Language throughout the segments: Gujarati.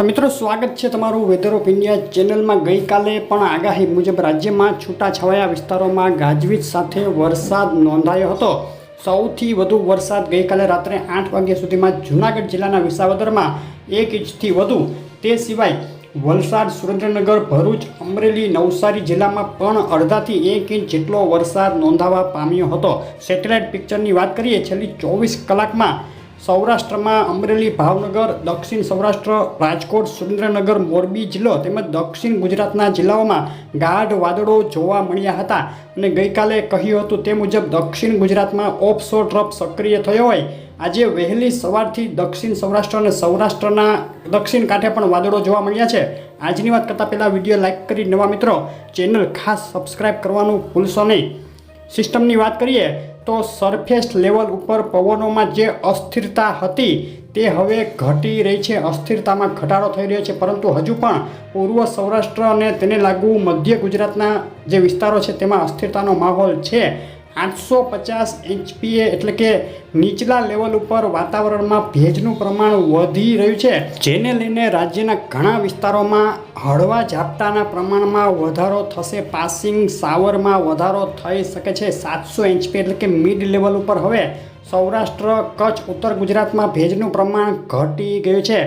તો મિત્રો, સ્વાગત છે તમારું વેધર ઓફ ઇન્ડિયા ચેનલમાં. ગઈકાલે પણ આગાહી મુજબ રાજ્યમાં છૂટાછવાયા વિસ્તારોમાં ગાજવીજ સાથે વરસાદ નોંધાયો હતો. સૌથી વધુ વરસાદ ગઈકાલે રાત્રે આઠ વાગ્યા સુધીમાં જૂનાગઢ જિલ્લાના વિસાવદરમાં એક ઇંચથી વધુ. તે સિવાય વલસાડ, સુરેન્દ્રનગર, ભરૂચ, અમરેલી, નવસારી જિલ્લામાં પણ અડધાથી એક ઇંચ જેટલો વરસાદ નોંધાવા પામ્યો હતો. સેટેલાઇટ પિક્ચરની વાત કરીએ, છેલ્લી ચોવીસ કલાકમાં સૌરાષ્ટ્રમાં અમરેલી, ભાવનગર, દક્ષિણ સૌરાષ્ટ્ર, રાજકોટ, સુરેન્દ્રનગર, મોરબી જિલ્લો તેમજ દક્ષિણ ગુજરાતના જિલ્લાઓમાં ગાઢ વાદળો જોવા મળ્યા હતા અને ગઈકાલે કહ્યું હતું તે મુજબ દક્ષિણ ગુજરાતમાં ઓફશોર ટ્રફ સક્રિય થયો હોય. આજે વહેલી સવારથી દક્ષિણ સૌરાષ્ટ્ર અને સૌરાષ્ટ્રના દક્ષિણ કાંઠે પણ વાદળો જોવા મળ્યા છે. આજની વાત કરતાં પહેલાં વીડિયો લાઇક કરી નવા મિત્રો. ચેનલ ખાસ સબસ્ક્રાઇબ કરવાનું ભૂલશો નહીં. સિસ્ટમની વાત કરીએ તો સરફેસ લેવલ ઉપર પવનોમાં જે અસ્થિરતા હતી તે હવે ઘટી રહી છે. અસ્થિરતામાં ઘટાડો થઈ રહ્યો છે. પરંતુ હજુ પણ પૂર્વ સૌરાષ્ટ્ર અને તેને લાગુ મધ્ય ગુજરાતના જે વિસ્તારો છે તેમાં અસ્થિરતાનો માહોલ છે. આઠસો પચાસ એચપીએ એટલે કે નીચલા લેવલ ઉપર વાતાવરણમાં ભેજનું પ્રમાણ વધી રહ્યું છે, જેને લઈને રાજ્યના ઘણા વિસ્તારોમાં હળવા ઝાપટાના પ્રમાણમાં વધારો થશે. પાસિંગ સાવરમાં વધારો થઈ શકે છે સાતસો એચપી એટલે કે મિડ લેવલ ઉપર. હવે સૌરાષ્ટ્ર, કચ્છ, ઉત્તર ગુજરાતમાં ભેજનું પ્રમાણ ઘટી ગયું છે.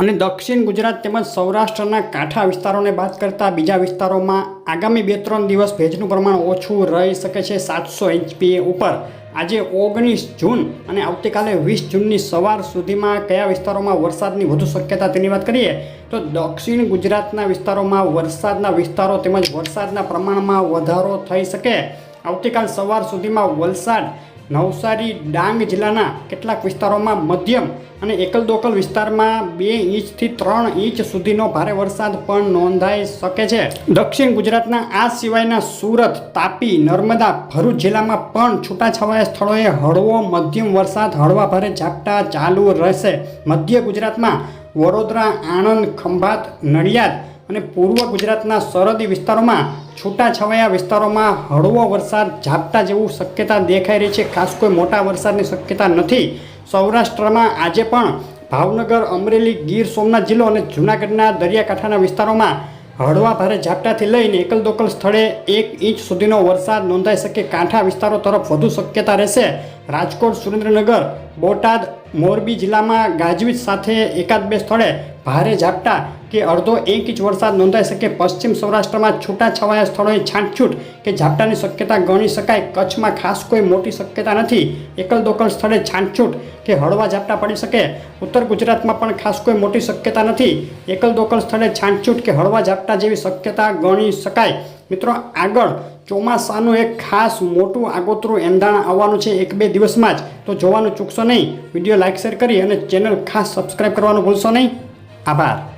અને દક્ષિણ ગુજરાત તેમજ સૌરાષ્ટ્રના કાંઠા વિસ્તારોને બાદ કરતાં બીજા વિસ્તારોમાં આગામી બે ત્રણ દિવસ ભેજનું પ્રમાણ ઓછું રહી શકે છે સાતસો એચપીએ ઉપર. આજે ઓગણીસ જૂન અને આવતીકાલે વીસ જૂનની સવાર સુધીમાં કયા વિસ્તારોમાં વરસાદની વધુ શક્યતા તેની વાત કરીએ? તો દક્ષિણ ગુજરાતના વિસ્તારોમાં વરસાદના વિસ્તારો તેમજ વરસાદના પ્રમાણમાં વધારો થઈ શકે. આવતીકાલ સવાર સુધીમાં વલસાડ નવસારી ડાંગ જિલ્લાના કેટલાક વિસ્તારોમાં મધ્યમ અને એકલ દોકલ વિસ્તારમાં બે ઇંચથી ત્રણ ઇંચ સુધીનો ભારે વરસાદ પણ નોંધાઈ શકે છે. દક્ષિણ ગુજરાતના આ સિવાયના સુરત, તાપી, નર્મદા, ભરૂચ જિલ્લામાં પણ છૂટાછવાયા સ્થળોએ હળવો મધ્યમ વરસાદ, હળવા ભારે ઝાપટા ચાલુ રહેશે. મધ્ય ગુજરાતમાં વડોદરા, આણંદ, ખંભાત, નડિયાદ અને પૂર્વ ગુજરાતના સરહદી વિસ્તારોમાં છૂટાછવાયા વિસ્તારોમાં હળવો વરસાદ ઝાપટા જેવું શક્યતા દેખાઈ રહી છે. ખાસ કોઈ મોટા વરસાદની શક્યતા નથી. સૌરાષ્ટ્રમાં આજે પણ ભાવનગર, અમરેલી, ગીર, સોમનાથ જિલ્લો અને જૂનાગઢના દરિયાકાંઠાના વિસ્તારોમાં હળવા ભારે ઝાપટાથી લઈને એકલ દોકલ સ્થળે એક ઇંચ સુધીનો વરસાદ નોંધાઈ શકે. કાંઠા વિસ્તારો તરફ વધુ શક્યતા રહેશે. રાજકોટ, સુરેન્દ્રનગર, બોટાદ, મોરબી જિલ્લામાં ગાજવીજ સાથે એકાદ બે સ્થળે ભારે ઝાપટા કે અડધો એક ઇંચ વરસાદ નોંધાઈ શકે. પશ્ચિમ સૌરાષ્ટ્રમાં છૂટાછવાયા સ્થળોએ છાંટછૂટ. કે ઝાપટાની શક્યતા ગણી શકાય. કચ્છમાં ખાસ કોઈ મોટી શક્યતા નથી. એકલ દોકલ સ્થળે છાંટછૂટ. કે હળવા ઝાપટા પડી શકે. ઉત્તર ગુજરાતમાં પણ ખાસ કોઈ મોટી શક્યતા નથી. એકલ દોકલ સ્થળે છાંટછૂટ કે હળવા ઝાપટા જેવી શક્યતા ગણી શકાય. મિત્રો, આગળ ચોમાસાનું એક ખાસ મોટું આગોતરું એંધાણ આવવાનું છે એક બે દિવસમાં જ. તો જોવાનું ચૂકશો નહીં. વીડિયો લાઇક શેર કરી અને ચેનલ ખાસ સબસ્ક્રાઈબ કરવાનું ભૂલશો નહીં. આભાર.